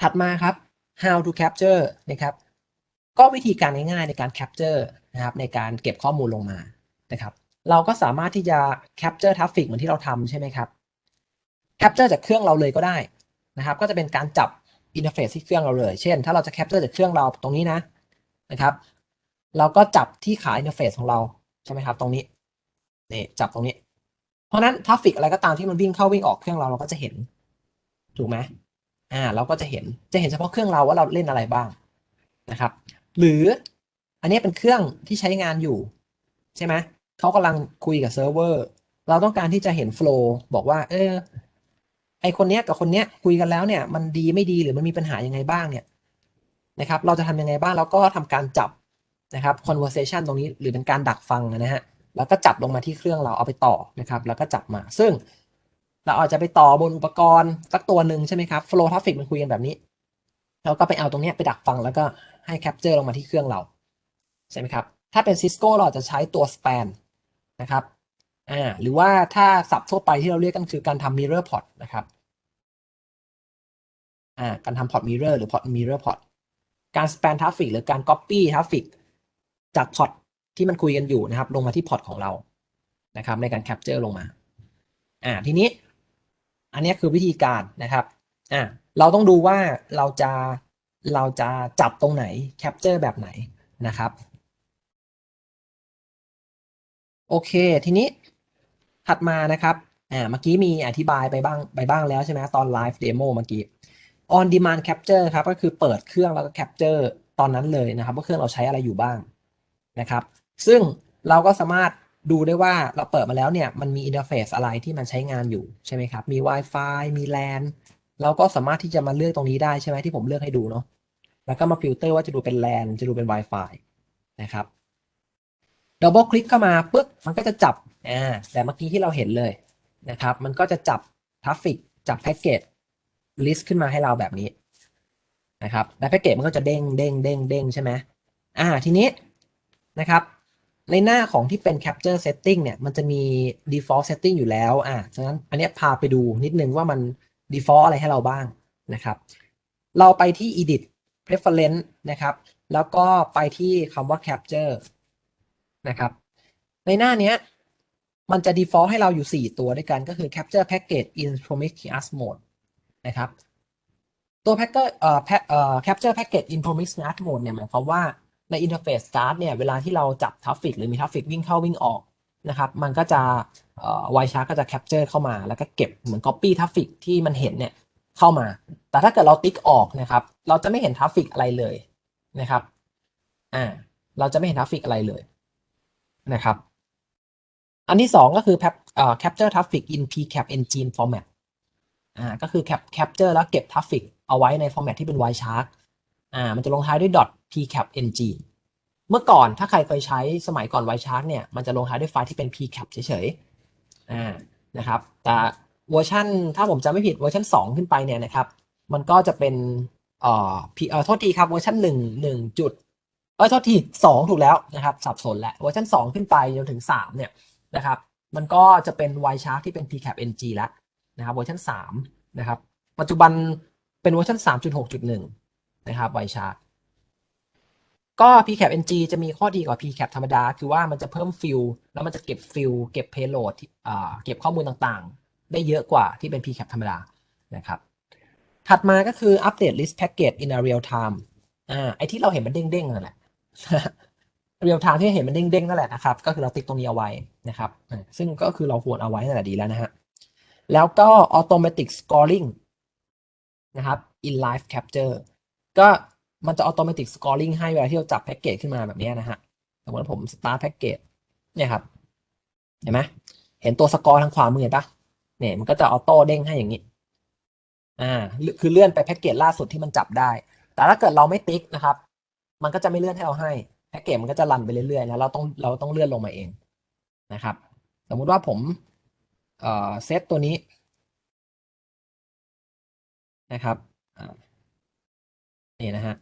ถัดมาครับ how to capture นะครับ ก็วิธีการง่ายๆในการ capture นะครับ ในการเก็บข้อมูลลงมานะครับ เราก็สามารถที่จะ capture traffic เหมือนที่เราทำใช่ไหมครับ capture จากเครื่องเราเลยก็ได้นะครับ ก็จะเป็นการจับ interface ที่เครื่องเราเลย เช่น ถ้าเราจะ capture จากเครื่องเราตรงนี้นะนะครับ เราก็จับที่ขา interface ของเราใช่ไหมครับ ตรงนี้นี่จับตรงนี้ เพราะฉะนั้นทราฟฟิกอะไรก็ตามที่มันวิ่งเข้าวิ่งออกเครื่องเราเราก็จะเห็น ถูกไหม อ่าเราก็จะเห็นจะเห็นเฉพาะเครื่องเราว่าเราเล่นอะไรบ้างนะครับ หรืออันนี้เป็นเครื่องที่ใช้งานอยู่ ใช่ไหมเขากำลังคุยกับเซิร์ฟเวอร์เราต้องการที่จะเห็นโฟล์บอกว่า เออไอคนเนี้ยกับคนเนี้ยคุยกันแล้วเนี่ยมันดีไม่ดีหรือมันมีปัญหายังไงบ้างเนี่ยนะครับ เราจะทำยังไงบ้างเราก็ทำการจับนะครับ conversation ตรงนี้หรือเป็นการดักฟังนะฮะแล้วก็จับลงมาที่เครื่องเราเอาไปต่อนะครับ แล้วก็จับมา ซึ่ง เราอาจจะไปต่อบนอุปกรณ์สักตัวหนึ่งใช่ไหมครับ flow traffic มันคุยกันแบบนี้เราก็ไปเอาตรงนี้ไปดักฟังแล้วก็ให้ capture ลงมาที่เครื่องเราใช่ไหมครับ ถ้าเป็น Cisco เราจจะใช้ตัว span นะครับอ่าหรือว่าถ้าศัพท์ทั่วไปที่เราเรียกกันคือการทำ mirror port นะครับอ่าการทำ port mirror หรือ port mirror port การ span traffic หรือการ copy traffic จาก port ที่มันคุยกันอยู่นะครับ ลงมาที่ port ของเรานะครับ ในการ capture ลงมาอ่าทีนี้ อันนี้คือวิธีการนะครับอ่าเราต้องดูว่าเราจะเราจะจับตรงไหน capture แบบไหนนะครับโอเค ทีนี้ถัดมานะครับอ่าเมื่อกี้มีอธิบายไปบ้างไปบ้างแล้วใช่ไหมตอนไลฟ์เดโมเมื่อกี้ on demand capture ครับก็คือเปิดเครื่องแล้วก็ capture ตอนนั้นเลยนะครับว่าเครื่องเราใช้อะไรอยู่บ้างนะครับ ซึ่งเราก็สามารถ ดูได้ว่าเราเปิดมาแล้วเนี่ยมันมีอินเทอร์เฟซอะไรที่มันใช้งานอยู่ใช่ไหมครับ มี Wi-Fi มี LAN เราก็สามารถที่จะมาเลือกตรงนี้ได้ใช่ไหมที่ผมเลือกให้ดูเนาะแล้วก็มาฟิลเตอร์ว่าจะดูเป็น LAN จะดูเป็น Wi-Fi นะครับดับเบิลคลิกเข้ามาปุ๊บมันก็จะจับอ่าแต่เมื่อกี้ที่เราเห็นเลยนะครับ มันก็จะจับทราฟฟิกจับแพ็กเกจลิสต์ขึ้นมาให้เราแบบนี้นะครับและแพ็กเกจมันก็จะเด้งเด้งเด้งเด้งใช่ไหมอ่าทีนี้นะครับ ในหน้าของที่เป็น capture setting เนี่ย มันจะมี default setting อยู่แล้ว อ่าฉะนั้นอันนี้พาไปดูนิดนึงว่ามัน default อะไรให้เราบ้างนะครับ เราไปที่ edit preference นะครับ แล้วก็ไปที่คำว่า capture นะครับ ในหน้าเนี้ย มันจะ default ให้เราอยู่ 4 ตัวด้วยกันก็คือ capture package in promiscuous mode นะครับ ตัว package เอ่อ pack เอ่อ capture package in promiscuous mode เนี่ยหมายความว่า ใน interface card เนี่ยเวลาที่เราจับทราฟฟิกหรือมีทราฟฟิกวิ่งเข้าวิ่งออกนะครับมันก็จะเอ่อ Wireshark ก็จะ capture เข้ามา แล้วก็เก็บเหมือน copy ทราฟฟิกที่มันเห็นเนี่ยเข้ามา แต่ถ้าเกิดเราติ๊กออกนะครับเราจะไม่เห็นทราฟฟิกอะไรเลยนะครับอ่าเราจะไม่เห็นทราฟฟิกอะไรเลยนะครับอันที่สองก็คือ pap- เอ่อ capture traffic in pcap engine format อ่าก็คือ cap capture แล้วเก็บทราฟฟิกเอาไว้ใน format ที่เป็น Wireshark อ่ามันจะลงท้ายด้วย .dot .pcap engine เมื่อก่อนถ้าใครเคยใช้สมัยก่อน Wireshark เนี่ยมันจะลงท้ายด้วยไฟล์ที่เป็น pcap เฉยๆอ่านะครับแต่เวอร์ชันถ้าผมจำไม่ผิดเวอร์ชัน2 ขึ้นไปเนี่ยนะครับ มันก็จะเป็นเอ่อ P เอ่อโทษทีครับเวอร์ชัน1 1จุดเออโทษที2ถูกแล้วนะครับ สับสนแล้วเวอร์ชัน2 ขึ้นไปจนถึง 3 เนี่ยนะครับ มันก็จะเป็น Wireshark ที่เป็น pcap ng แล้วนะครับเวอร์ชัน3นะครับปัจจุบันเป็นเวอร์ชัน3.6.1 นะครับ Wireshark ก็ pcap ng จะมีข้อดีกว่า pcap ธรรมดา คือว่ามันจะเพิ่มฟิลแล้วมันจะเก็บฟิลเก็บ payload ที่อ่าเก็บข้อมูลต่างๆ ได้เยอะกว่าที่เป็น pcap ธรรมดานะครับ ถัดมาก็คือ update list package in a real time อ่าไอที่เราเห็นมันเด้งๆนั่นแหละ real time ที่เห็นมันเด้งๆนั่นแหละนะครับ ก็คือเราติ๊กตรงนี้เอาไว้นะครับ ซึ่งก็คือเราควรเอาไว้นั่นแหละดีแล้วนะฮะ แล้วก็ automatic scoring นะครับ in live capture ก็ มันจะ automatic scoring ให้เวลาที่เราจับแพ็กเกจขึ้นมาแบบนี้นะฮะสมมติผม start แพ็กเกจเนี่ยครับ เห็นไหมเห็นตัวสกอร์ทางขวามือเห็นปะเนี่ยมันก็จะออโต้เด้งให้อย่างนี้ อ่า คือเลื่อนไปแพ็กเกจล่าสุดที่มันจับได้ แต่ถ้าเกิดเราไม่ติ๊กนะครับ มันก็จะไม่เลื่อนให้เราให้ แพ็กเกจมันก็จะรันไปเรื่อยๆ แล้วเราต้องเราต้องเลื่อนลงมาเองนะครับ สมมุติว่าผม เอ่อ เซตตัวนี้ นะครับอ่านี่นะฮะ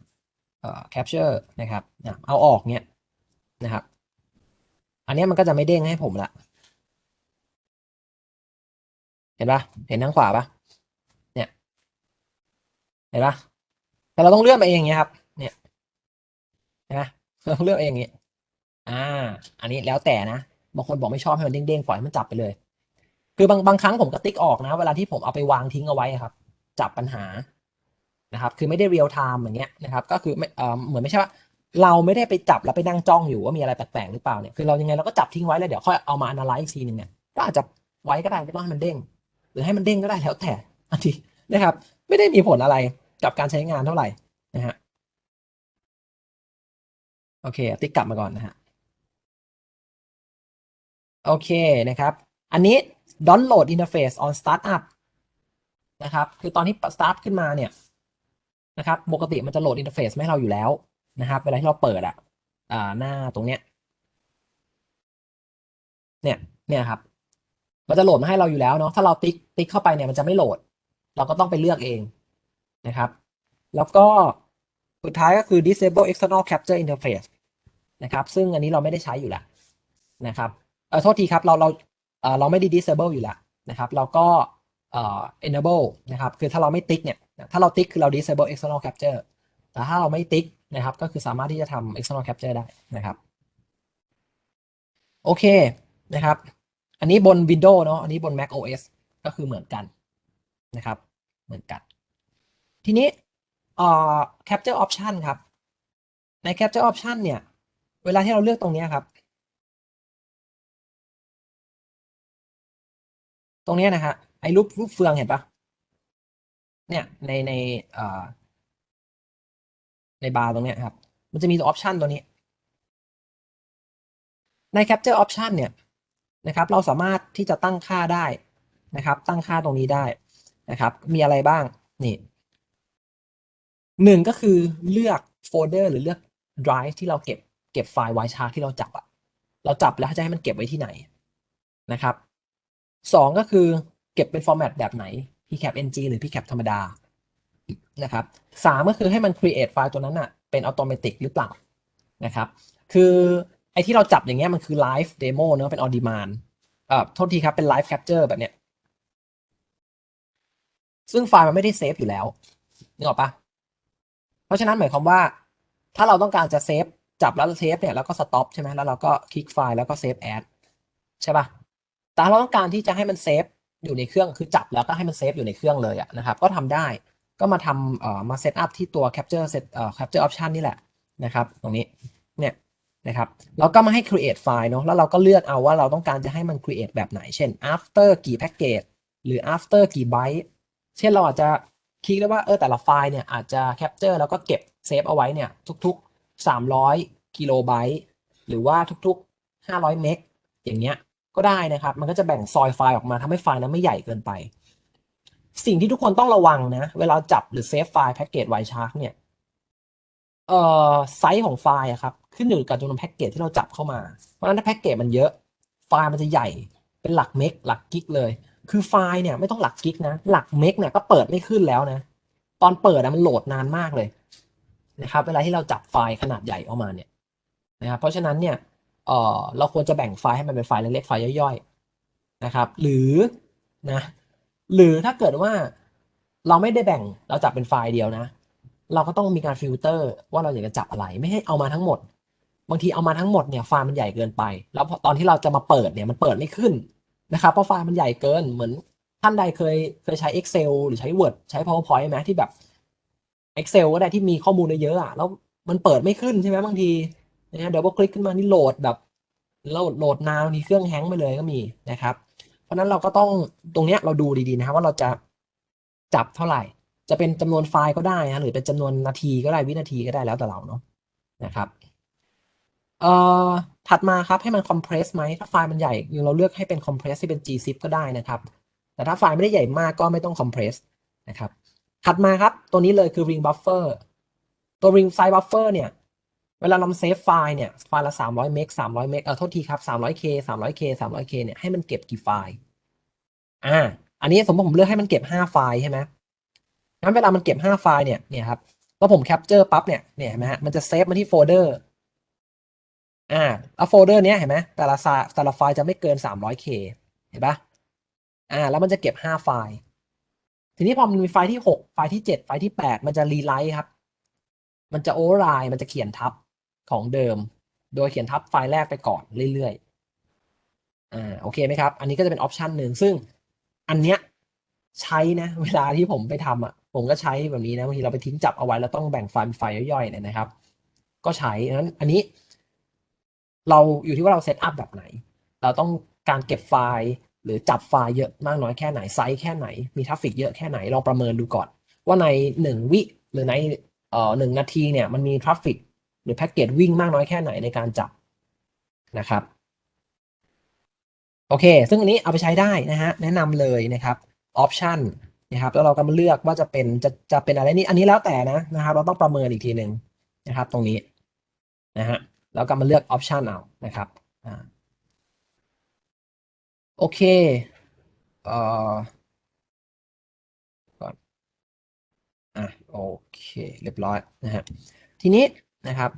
เอ่อ capture นะครับเอาออกเนี่ยนะครับ อันนี้มันก็จะไม่เด้งให้ผมละ เห็นปะเห็นทางขวาปะเนี่ย เห็นปะแต่เราต้องเลื่อนไปเองอย่างเงี้ยครับเนี่ยนะเราต้องเลื่อนเองเงี้ยอ่า อันนี้แล้วแต่นะบางคนบอกไม่ชอบให้มันเด้งๆปล่อยให้มันจับไปเลย คือบางบางครั้งผมก็ติ๊กออกนะ เวลาที่ผมเอาไปวางทิ้งเอาไว้ครับ จับปัญหา นะครับ คือไม่ได้เรียลไทม์อย่างเงี้ยนะครับ ก็คือไม่เออเหมือนไม่ใช่ว่าเราไม่ได้ไปจับแล้วไปนั่งจ้องอยู่ว่ามีอะไรแปลกๆหรือเปล่าเนี่ย คือเรายังไงเราก็จับทิ้งไว้แล้วเดี๋ยวค่อยเอามา analyze อีกทีหนึงเนี่ย ก็อาจจะไว้ก็ได้ไม่ต้องให้มันเด้ง หรือให้มันเด้งก็ได้แล้วแต่อันทีนะครับ ไม่ได้มีผลอะไรกับการใช้งานเท่าไหร่นะฮะ โอเค ติ๊กกลับมาก่อนนะฮะ โอเคนะครับ อันนี้ download interface on startup นะครับ คือตอนที่ start ขึ้นมาเนี่ย นะครับปกติมันจะโหลด interface มาให้เราอยู่แล้วนะครับเวลาที่เราเปิดอะอ่าหน้าตรงเนี้ยเนี่ยเนี่ยครับมันจะโหลดมาให้เราอยู่แล้วเนาะถ้าเราติ๊กติ๊กเข้าไปเนี่ยมันจะไม่โหลด เราก็ต้องไปเลือกเองนะครับ แล้วก็สุดท้ายก็คือ disable external capture interface นะครับ ซึ่งอันนี้เราไม่ได้ใช้อยู่แล้วนะครับเออโทษทีครับเราเราเออเราไม่ได้ disable อยู่แล้วนะครับ เราก็เอ่อ enable นะครับ คือถ้าเราไม่ติ๊กเนี่ย ถ้าเราติ๊กคือเรา disable external capture แต่ถ้าเราไม่ติ๊กนะครับ ก็คือสามารถที่จะทำ external capture ได้นะครับ โอเคนะครับ อันนี้บน Windows เนาะอันนี้บน Mac OS ก็คือเหมือนกันนะครับ เหมือนกัน ทีนี้เอ่อ capture option ครับ ใน capture option เนี่ย เวลาที่เราเลือกตรงนี้ครับ ตรงนี้นะฮะไอ้รูปรูปเฟืองเห็นปะ เนี่ยในในเอ่อในบาร์ตรงเนี้ยครับ มันจะมีตัว option ตัวนี้ ใน capture option เนี่ยนะครับ เราสามารถที่จะตั้งค่าได้นะครับ ตั้งค่าตรงนี้ได้นะครับ มีอะไรบ้าง นี่หนึ่งก็คือเลือกโฟลเดอร์หรือเลือก drive ที่เราเก็บเก็บไฟล์ไวชาร์ที่เราจับอะเราจับแล้วจะให้มันเก็บไว้ที่ไหนนะครับสองก็คือเก็บเป็นฟอร์แมตแบบไหน pcap ng หรือ pcap ธรรมดานะครับสามก็คือให้มัน create ไฟล์ตัวนั้นอะเป็นอัตโนมัติหรือเปล่านะครับ คือไอที่เราจับอย่างเงี้ยมันคือ live demo เนอะเป็น on demand เอ่อโทษทีครับเป็น live capture แบบเนี้ยซึ่งไฟล์มันไม่ได้เซฟอยู่แล้วนึกออกปะเพราะฉะนั้นหมายความว่า ถ้าเราต้องการจะเซฟจับแล้วเซฟเนี่ยแล้วก็สต็อปใช่ไหมแล้วเราก็คลิกไฟล์แล้วก็เซฟแอดใช่ปะแต่เราต้องการที่จะให้มันเซฟ อยู่ในเครื่องคือจับแล้วก็ให้มันเซฟอยู่ในเครื่องเลยอะนะครับก็ทำได้ก็มาทำเอ่อมาเซตอัพที่ตัว capture set เอ่อ capture option นี่แหละนะครับ ตรงนี้เนี่ยนะครับแล้วก็มาให้ create ไฟล์เนาะแล้วเราก็เลือกเอาว่าเราต้องการจะให้มัน create แบบไหน เช่น after กี่ package หรือ after กี่ byte เช่นเราอาจจะคลิกได้ว่าเออแต่ละไฟล์เนี่ยอาจจะ capture แล้วก็เก็บเซฟเอาไว้เนี่ยทุกๆ 300กิโลไบต์หรือว่าทุกๆ 500 เมกอย่างเงี้ย ก็ได้นะครับ มันก็จะแบ่งซอยไฟล์ออกมาทำให้ไฟล์นั้นไม่ใหญ่เกินไป สิ่งที่ทุกคนต้องระวังนะ เวลาจับหรือเซฟไฟล์แพ็กเกจไวชาร์กเนี่ยเอ่อไซส์ของไฟล์อะครับขึ้นอยู่กับจำนวนแพ็กเกจที่เราจับเข้ามา เพราะฉะนั้นถ้าแพ็กเกจมันเยอะไฟล์มันจะใหญ่เป็นหลักเมกหลักกิกเลย คือไฟล์เนี่ยไม่ต้องหลักกิกนะ หลักเมกเนี่ยก็เปิดไม่ขึ้นแล้วนะ ตอนเปิดอะมันโหลดนานมากเลยนะครับ เวลาที่เราจับไฟล์ขนาดใหญ่ออกมาเนี่ยนะครับ เพราะฉะนั้นเนี่ย เออเราควรจะแบ่งไฟล์ให้มันเป็นไฟล์เล็กๆไฟล์ย่อยๆนะครับ หรือนะหรือถ้าเกิดว่าเราไม่ได้แบ่งเราจับเป็นไฟล์เดียวนะ เราก็ต้องมีการฟิลเตอร์ ว่าเราอยากจะจับอะไรไม่ให้เอามาทั้งหมด บางทีเอามาทั้งหมดเนี่ยไฟล์มันใหญ่เกินไป แล้วพอตอนที่เราจะมาเปิดเนี่ยมันเปิดไม่ขึ้นนะครับเพราะไฟล์มันใหญ่เกินเหมือนท่านใดเคยเคยใช้ Excel หรือใช้ Word ใช้ PowerPoint ไหมที่แบบ Excel ก็ได้ที่มีข้อมูลเยอะๆอะแล้วมันเปิดไม่ขึ้นใช่ไหมบางที นะเดี๋ยวพอคลิกขึ้นมานี่โหลดแบบโหลดโหลดนานบางทีเครื่องแฮงก์ไปเลยก็มีนะครับ เพราะนั้นเราก็ต้องตรงเนี้ยเราดูดีๆนะครับว่าเราจะจับเท่าไหร่ จะเป็นจำนวนไฟล์ก็ได้นะหรือเป็นจำนวนนาทีก็ได้วินาทีก็ได้แล้วแต่เราเนาะนะครับเอ่อถัดมาครับให้มันคอมเพรสไหมถ้าไฟล์มันใหญ่เราเลือกให้เป็นคอมเพรสที่เป็น gzip ก็ได้นะครับ แต่ถ้าไฟล์ไม่ได้ใหญ่มากก็ไม่ต้องคอมเพรสนะครับถัดมาครับตัวนี้เลยคือ ring buffer ตัว ring size buffer เนี่ย เวลาเราเซฟไฟล์เนี่ยไฟล์ละ 300 เมก 300 เมก เออโทษทีครับ 300k 300k 300k เนี่ยให้มันเก็บกี่ไฟล์ อ่า อันนี้สมมติผมเลือกให้มันเก็บ 5 ไฟล์ใช่ไหมงั้นเวลามันเก็บ 5 ไฟล์เนี่ย เนี่ยครับพอผมแคปเจอร์ปั๊บเนี่ย เนี่ยเห็นไหมฮะ มันจะเซฟมาที่โฟลเดอร์ อ่า แล้วโฟลเดอร์เนี้ยเห็นไหมแต่ละไฟล์แต่ละไฟล์จะไม่เกิน 300k เห็นปะอ่า แล้วมันจะเก็บ 5 ไฟล์ ทีนี้พอมันมีไฟล์ที่ 6 ไฟล์ที่ 7 ไฟล์ที่ 8 มันจะรีไลท์ครับ มันจะโอเวอร์ไรมันจะเขียนทับ ของเดิม โดยเขียนทับไฟล์แรกไปก่อนเรื่อยๆ อ่า โอเคไหมครับ อันนี้ก็จะเป็นออปชันหนึ่ง ซึ่งอันเนี้ยใช้นะ เวลาที่ผมไปทำอะ ผมก็ใช้แบบนี้นะ บางทีเราไปทิ้งจับเอาไว้ แล้วต้องแบ่งไฟล์เป็นไฟล์ย่อยๆเนี่ยนะครับ ก็ใช้นั้นอันนี้ เราอยู่ที่ว่าเราเซตอัพแบบไหน เราต้องการเก็บไฟล์หรือจับไฟล์เยอะมากน้อยแค่ไหน ไซส์แค่ไหน มีทราฟฟิกเยอะแค่ไหน ลองประเมินดูก่อน ว่าในหนึ่งวิหรือในเอ่อหนึ่งนาทีเนี่ยมันมีทราฟฟิก หรือแพ็กเกจวิ่งมากน้อยแค่ไหนในการจับนะครับโอเค ซึ่งอันนี้เอาไปใช้ได้นะฮะ แนะนำเลยนะครับออปชันนะครับ แล้วเราก็มาเลือกว่าจะเป็นจะจะเป็นอะไรนี่ อันนี้แล้วแต่นะนะครับ เราต้องประเมินอีกทีหนึ่งนะครับ ตรงนี้นะฮะ แล้วก็มาเลือกออปชันเอา นะครับอ่าโอเค เอ่อ ก่อน อะ โอเค เรียบร้อยนะฮะ ทีนี้ นะครับ